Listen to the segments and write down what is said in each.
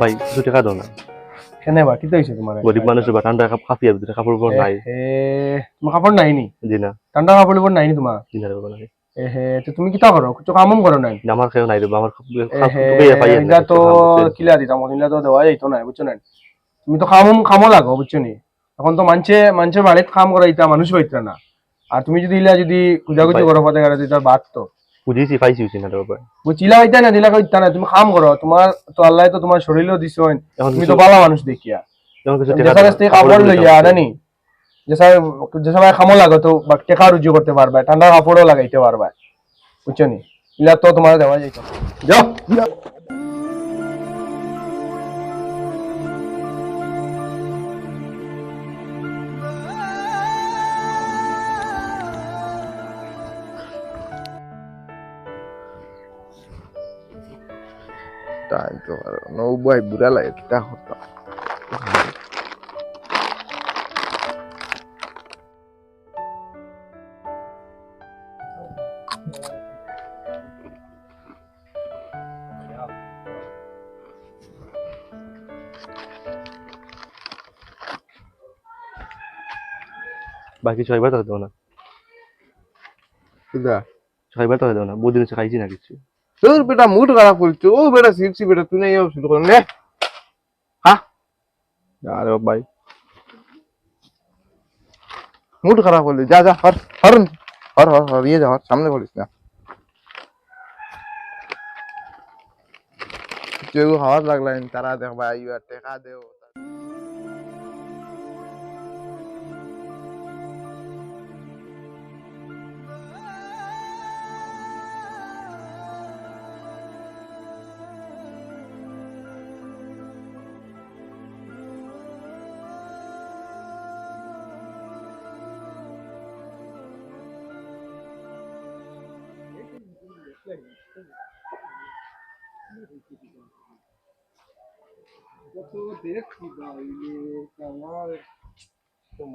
ভাই কিছু টাকা দাও না। কেনে বা কিতা হইছে তোমার? গরিব মানুষের বা ঠান্ডা কাপ কাপিয়া ভিতরে কাপড় উপর নাই। এ তোমার কাপড় নাই নি জি না। ঠান্ডা কাপড় উপর নাই নি তোমার দিনারে বাবা নাই। এ তো তুমি কিতা করো? কিছু কামম করো নাই? আমার নাই রে আমার তো কিলা দিতাম ওদিনলা তো দেওয়া যাইতো না বুঝছ না তুমি তো কামম কামো লাগো বুঝছ নি? এখন তো মানছে মানুষের বাড়িতে কাম করা ইতা মানুষ পাইতো না। আর তুমি যদি ইলা যদি খুঁজাখুঁজি করো পাতে গেলে তার বাদ তো। বুঝিছি পাইছি বুঝি না রে মই চিলা হইতা না দিলা কইতা না তুমি কাম করো তোমার তো আল্লাহ তো তোমার শরীরও দিছো এখন তুমি তো ভালো মানুষ দেখিয়া। যখন কিছু টাকা সাথে কাপড় লইয়া আনানি যেসা যেসা ভাই খামো লাগো তো বা টেকা রুজু করতে পারবা ঠান্ডা কাপড়ও লাগাইতে পারবা বুঝছ নি? ইলা তো তোমার দেওয়া যাইতো যাও টাইম তো আর নৌবাই বুড়া লাগে কিতা হতা। বাকি ছয়বার তো দেবো না ছয়বার তো দেবো না বহুদিন খাইছি না কিছু। তোর বেটা মুড খারাপ করছে ও বেটা শিখছি বেটা তুই নাই শুরু করে নে হ্যাঁ আরে ভাই মুড খারাপ করলি যা যা হর হর হর হর হর ইয়ে যা হর সামনে বলিস না কেউ হাওয়াজ লাগলাই তারা দেখবা ইয়া টেকা দেও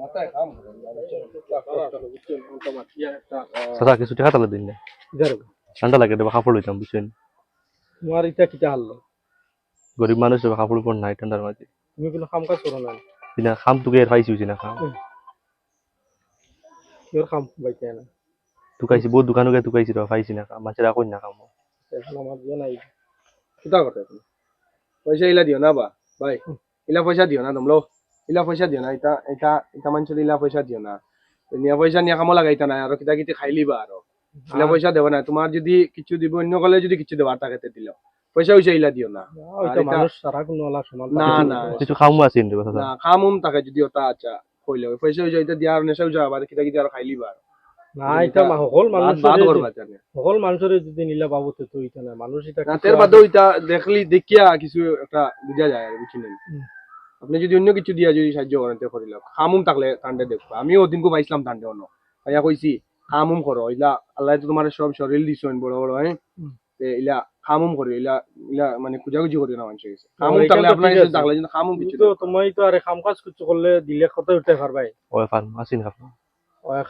মাথায় কাম সাদা কিছু টাকা তাহলে দিন না ঠান্ডা লাগে দেবা কাপড় লইতাম বুঝছেন তোমার ইটা কিটা হারলো গরিব মানুষ দেবা কাপড় উপর নাই ঠান্ডার মাঝে তুমি কোনো কাম কাজ করো না দিনা খাম তুকে আর পাইছি বুঝি না খাম কিহর কাম বাইতে না তুকাইছি বহুত দোকানে গিয়ে তুকাইছি রে পাইছি না খাম মাছের আকই না খাম এখন আমার দিয়ে নাই কিতা করতে তুমি পয়সা ইলা দিও না বা ভাই ইলা পয়সা দিও না তোমলো ইলা পয়সা দিও না এটা এটা এটা মানুষের ইলা পয়সা দিও না নিয়া পয়সা নিয়া কামো লাগাইতা না আর কিতা কিতি খাইলিবা আর ইলা পয়সা দেব না তোমার যদি কিছু দিব অন্য কলে যদি কিছু দেবা টাকাতে দিল পয়সা পয়সা ইলা দিও না না না কিছু খামু সাদা না কামুম তাকে যদি ওটা আচ্ছা কইলে পয়সা পয়সা এটা দিয়া আর নেশা আবার কিতা কিতি আর খাইলিবা আর না এটা মা- সকল বাদ মানুষ বাদ করবা জানে। সকল মানুষের যদি নিলা বাবু তো তুই এটা না মানুষ এটা না কিছু তের আছে। বাদেও এটা দেখলি দেখিয়া কিছু একটা বুঝা যায় আর বুঝিলেন হুম। আপনি যদি অন্য কিছু দিয়া যদি সাহায্য করেন তে খামুম থাকলে টান্ডে দেখব। আমিও ওদিনকো পাইছিলাম টান্ডে অন্য। তাইয়া কইছি খামুম করো ইলা আল্লাহ তো তোমার সব শরীর দিছেন বড় বড় হ্যাঁ? ইলা খামুম করি ইলা ইলা মানে করি না মানুষ খামুম থাকলে তো আপনার ঠিক কাছে থাকলে খামুম কিছু কিন্তু তুমি তো আর কাম কাজ কিছু করলে দিলে কত উঠতে পারবাই। ফার্ম।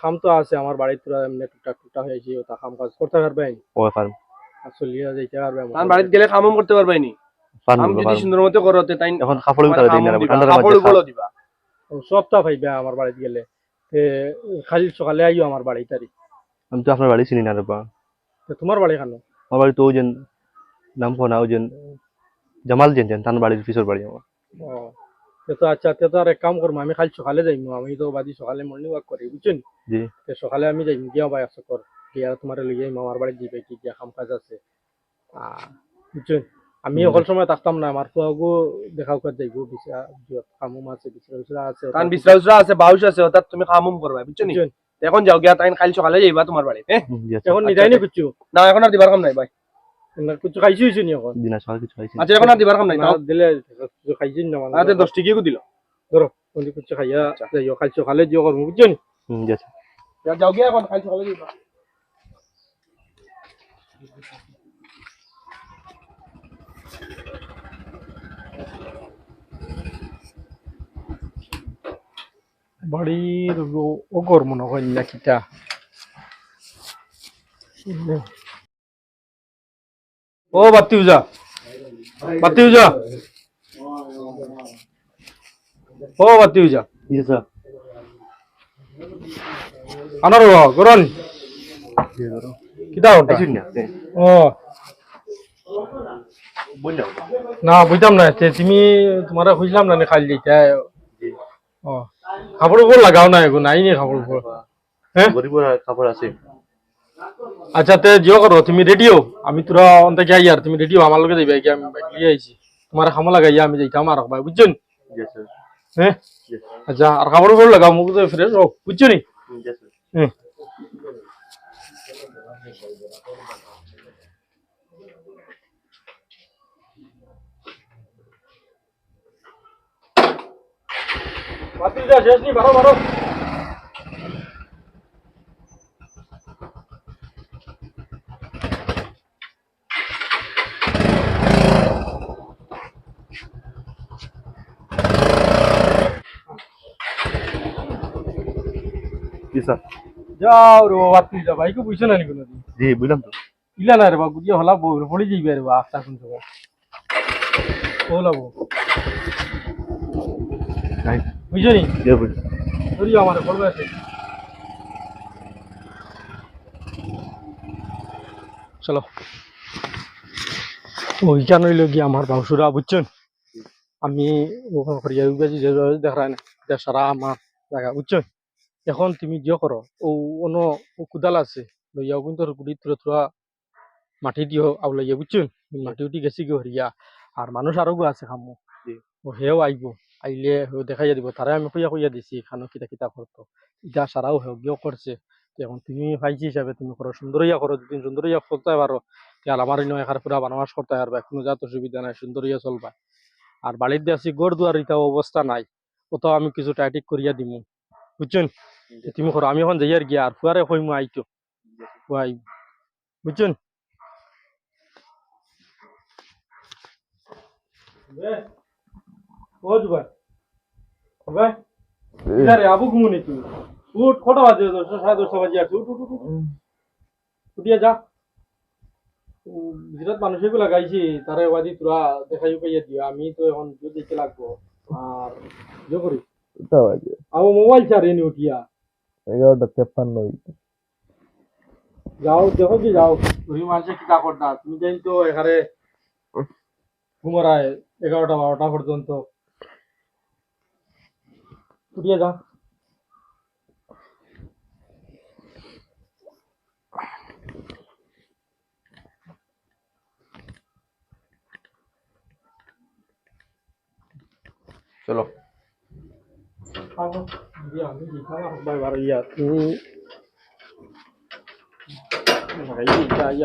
খাম তো আছে আমার বাড়িতে পুরা এমনি টুকটাক টুকটাক হয়েছে ওটা কাম কাজ করতে পারবাই ও ফার্ম আর চলিয়া যাইতে পারবে আমার। বাড়িতে গেলে খামুম করতে পারবাই নি। খাম যদি সুন্দর মতো করো তে তাই এখন কাপড় তাহলে দিন না কাপড় মাঝে দিবা ও সবটা পাইবে আমার বাড়িতে গেলে। তে খালি সকালে আইও আমার বাড়িতে আর। আমি তো আপনার বাড়ি চিনি না রে বা তে তোমার বাড়ি কেন? আমার বাড়ি তো ওই যেন নাম কোনা ওই যেন জামাল যেন যেন তার বাড়ির পিছর বাড়ি আমার। ও তে আচ্ছা তে তো আর এক কাম করব আমি খালি সকালে যাইমু আমি তো বাদি সকালে মর্নিং ওয়াক করি বুঝছেন? জি। তে সকালে আমি যাইম গিয়া ভাই আসো কর গিয়া তোমার লই যাইম আমার বাড়ি দিবে কি গিয়া কাম কাজ আছে। আহ, বুঝছেন? আমি অকল সময় থাকতাম না আমার ফুয়াগো দেখাও কাজ যাইবো বিচা কামুম আছে বিচরা আছে কারণ আছে বাউস আছে তুমি খামুম করবা বুঝছ বুঝছেন? এখন যাও গিয়া তাই কাল সকালে যাইবা তোমার বাড়ি হ্যাঁ হুম, জি আচ্ছা এখন নিদাই নি কিছু না এখন আর দিবার কাম নাই ভাই কিছু খাইছি হইছে নি এখন দিনা সকাল কিছু খাইছি। আচ্ছা এখন আর দিবার কাম নাই। দিলে কিছু খাইছি না মানে আচ্ছা দশ টিকিও দিল। ধরো কোনদি কিছু খাইয়া যাইও খালি সকালে দিও করব বুঝছেন হুম জি যাও গিয়া এখন কাল সকালে যাইবা বাড়ির ও- ও ঘর মনে হয় না কিটা। ও বাতি উজা বাতি উজা ও বাতি ইয়ে স্যার আনার গরন কিতা ওটা না ও। না বুঝতাম না তে তুমি তোমার খুঁজলাম না খালি দিতে। ও। কাপড় উপর লাগাও না এগো নাই নি কাপড় উপর হ্যাঁ কাপড় আছে। আচ্ছা তে জিও করো তুমি রেডিও আমি তোরা অন্তে যাই আর তুমি রেডিও আমার লগে যাইবে কি আমি বাইক লিয়ে আইছি। তোমার খামো লাগাইয়া আমি যাইতাম আর ভাই বুঝছেন? হ্যাঁ? আচ্ছা আর কাপড় উপর লাগাও মুখ তো ফ্রেশ হোক বুঝছ নি ইয়ে বাতিল যা শেষ নি বারো বারো। স্যার যাও রে বাবা বাতিল যা ভাইকে বুঝছ না নি কোনো দিন জি বুঝলাম তো ইলা না রে বা হলা বউ পড়ে যাইবে রে বা আস্তা কোন সময় ওলা বউ বুঝছ নি ইয়ে আমার বলবে আছে চলো ওইখান হইল গিয়ে আমার বাউসুরা বুঝছেন আমি ওখান করিয়া দেখা না সারা আমার জায়গা বুঝছেন এখন তুমি যে করো ও অন্য কোদাল আছে লইয়া কিন্তু গুড়ি তুলে তুলা মাটি দিও আউলাইয়া বুঝছেন মাটি উঠি গেছি গিয়ে হরিয়া আর মানুষ আরও আছে খামো। ও হেও আইব আইলে হেও দেখাইয়া দিব তারে আমি খুঁয়া খুঁয়া দিছি খানো কিতা কিতা করতো ইটা সারাও হেও গিয়েও করছে এখন তুমি ভাইজি হিসাবে তুমি করো সুন্দরইয়া করো যদি সুন্দরইয়া করতে পারো তাহলে আমার নয় এখানে পুরা বানাবাস করতে পারবে কোনো জাত অসুবিধা নাই সুন্দরইয়া চলবা। আর বাড়ির দিয়ে আছি গড় দুয়ার ইটা অবস্থা নাই ওটাও আমি কিছু টাইটিক করিয়া দিমু বুঝছেন তুমি করো আমি এখন যাইয়ার গিয়া আর ফুয়ারে কইমু আইতো বুঝছেন ভাই ইধারে আবু ঘুমুনি তুই উঠ কটা বাজে দশটা সাড়ে দশটা বাজে আছে। উঠ উঠ উঠ, উঠ। উঠিয়া যা। বিরাট মানুষ এগুলা গাইছি তারে ওয়াদি তোরা দেখাই পাইয়া দিও আমি তো এখন দিতে লাগবো। আর করি আমার মোবাইল ছাড়ে নি উঠিয়া। এগারোটা তেপ্পান্ন যাও দেখো কি যাও। তুমি মানুষে কিতা করতা? তুমি জানি তো এখানে ঘুমরায় এগারোটা বারোটা পর্যন্ত উঠিয়া যা চলো। Ya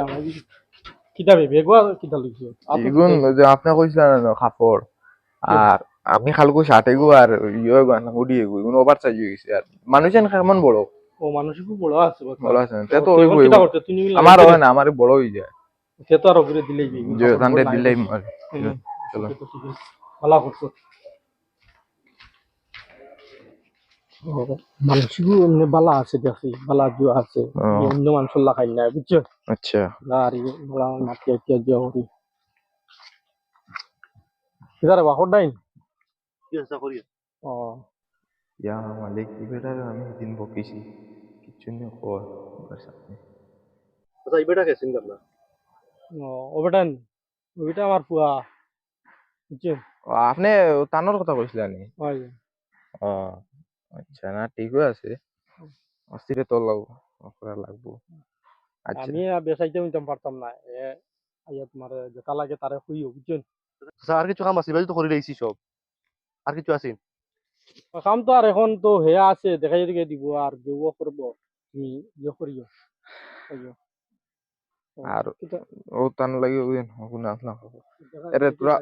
আমি কিতা ভেবে গোয়া কিতা লিখছো এগুন যে আপনি কইছিলেন না কাপড় আর আমি খালকু শার্টে গো আর ইয়ে গো না উড়িয়ে গো এগুন ওভার সাইজ গেছে আর মানুষেন কেমন বড়? ও মানুষ খুব বড় আছে। বড় আছে তে তো তো ওই আমার হয় না আমার বড় হয়ে যায়। সে তো আর উপরে দিলেই। যে দিলেই চলো। ভালো করছ মানুষগুলো এমনি বালা আছে দেখছি বালা জুয়া আছে অন্য মানুষ লাগাই বুঝছ? আচ্ছা। আর বালা মাটি আটিয়া জুয়া করি। কিদারে বাহর ডাইন করি ও। ইয়া মালিক ইবেটার আমি দিন বকিছি কিছু কর সাথে আচ্ছা ইবেটা কে সিঙ্গার না ও ওবেটান ওইটা আমার পুয়া বুঝছ? আপনি তানোর কথা কইছিলেন? নি ও। আচ্ছা না ঠিকই আছে। অস্থিরে তো লাগবো করা লাগবো। আচ্ছা। আমি বেসাইতে নিতাম পারতাম না এ আইয়া তোমার যেটা লাগে তারে খুইও বুঝছ স্যার আর কিছু কাম আছে এবার তো করে রয়েছি সব। আর কিছু আছে? কাম তো আর এখন তো হেয়া আছে দেখাই দিকে দিব আর যেও করব তুমি ইয়ে করিও আর ও তান লাগে ওই হগুন আসলাম এরে তোরা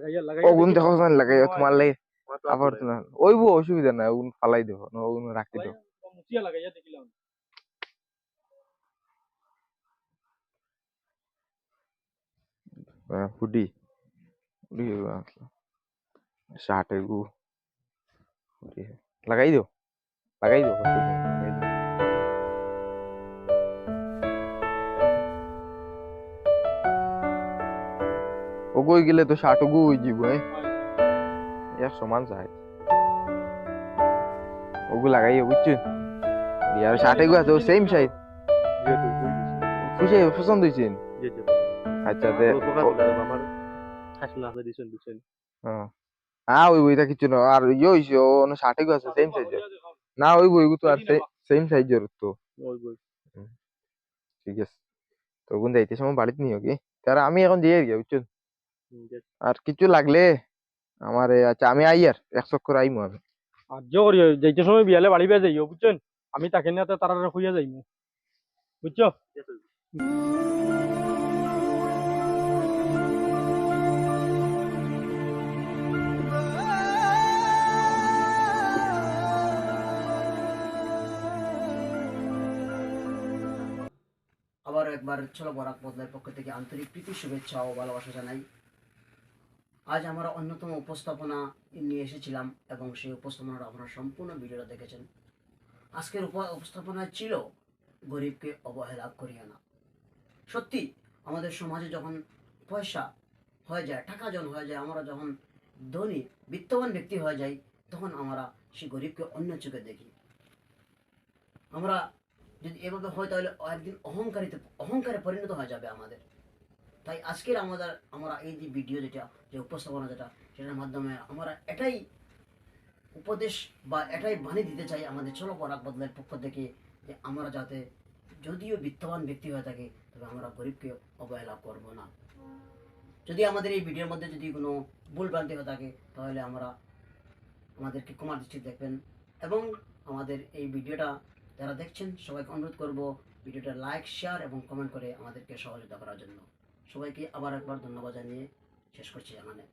ওগুন দেখো না লাগে তোমার লাগে আবার তো না ওইব অসুবিধা নাই ওগুন ফালাই দেবো না ওগুন রাখি দেবো। লাগাইয়া- মুছিয়া লাগাইয়া দেখিলাম। ফুডি ফুডি শার্ট এগু লাগাই দিও লাগাই দিও লাগাই দিও। ও গই গেলে তো শার্ট গু হয়ে যাব এ? এক সমান ওগু লাগাইও বুঝছ আর ষাটে গু আছে সেম সাইজ খুশি পছন্দ হয়েছে আচ্ছা তে হ্যাঁ ওই বইটা কিছু না আর ইয়ে হয়েছে ও ষাটে গু আছে সেম সাইজ না ওই বইগু তো আর সেম সাইজের তো। ঠিক আছে। তো ওগুন যাইতে সময় বাড়িতে নিও কি তারা আমি এখন দিয়ে গিয়ে বুঝছ আর কিছু লাগলে। আমার এ আচ্ছা আমি আই আর এক চক্কর আইমু আমি। আর জো করি যাইতে সময় বিয়ালে বাড়ি বেয়া যাইও বুঝছেন? আমি তাকে নিয়ে তারা হইয়া যাইমু। বুঝছ? আবারও একবার চলো বরাক বদলের পক্ষ থেকে আন্তরিক প্রীতি শুভেচ্ছা ও ভালোবাসা জানাই। আজ আমরা অন্যতম উপস্থাপনা নিয়ে এসেছিলাম এবং সেই উপস্থাপনাটা আপনারা সম্পূর্ণ ভিডিওটা দেখেছেন। আজকের উপ- উপস্থাপনা ছিল গরিবকে অবহেলা করিও না সত্যি, আমাদের সমাজে যখন পয়সা হয়ে যায়, টাকা যখন হয়ে যায়, আমরা যখন ধনী, বিত্তবান ব্যক্তি হয়ে যাই, তখন আমরা সেই গরিবকে অন্য চোখে দেখি। আমরা যদি এভাবে হয়, তাহলে একদিন অহংকারিতে অহংকারে পরিণত হয়ে যাবে আমাদের। তাই আজকের আমাদের, আমরা এই যে ভিডিও যেটা, যে উপস্থাপনা যেটা, সেটার মাধ্যমে আমরা এটাই উপদেশ বা এটাই বাণী দিতে চাই আমাদের চলো পরাগ বদলের পক্ষ থেকে যে আমরা যাতে যদিও বিত্তবান ব্যক্তি হয়ে থাকে, তবে আমরা গরিবকে অবহেলা করব না। যদি আমাদের এই ভিডিওর মধ্যে যদি কোনো ভুল ভ্রান্তি হয়ে থাকে, তাহলে আমরা আমাদেরকে কুমার দৃষ্টি দেখবেন এবং আমাদের এই ভিডিওটা যারা দেখছেন, সবাইকে অনুরোধ করব ভিডিওটা লাইক শেয়ার এবং কমেন্ট করে আমাদেরকে সহযোগিতা করার জন্য। সবাইকে আবার একবার ধন্যবাদ জানিয়ে শেষ করছি এখানে।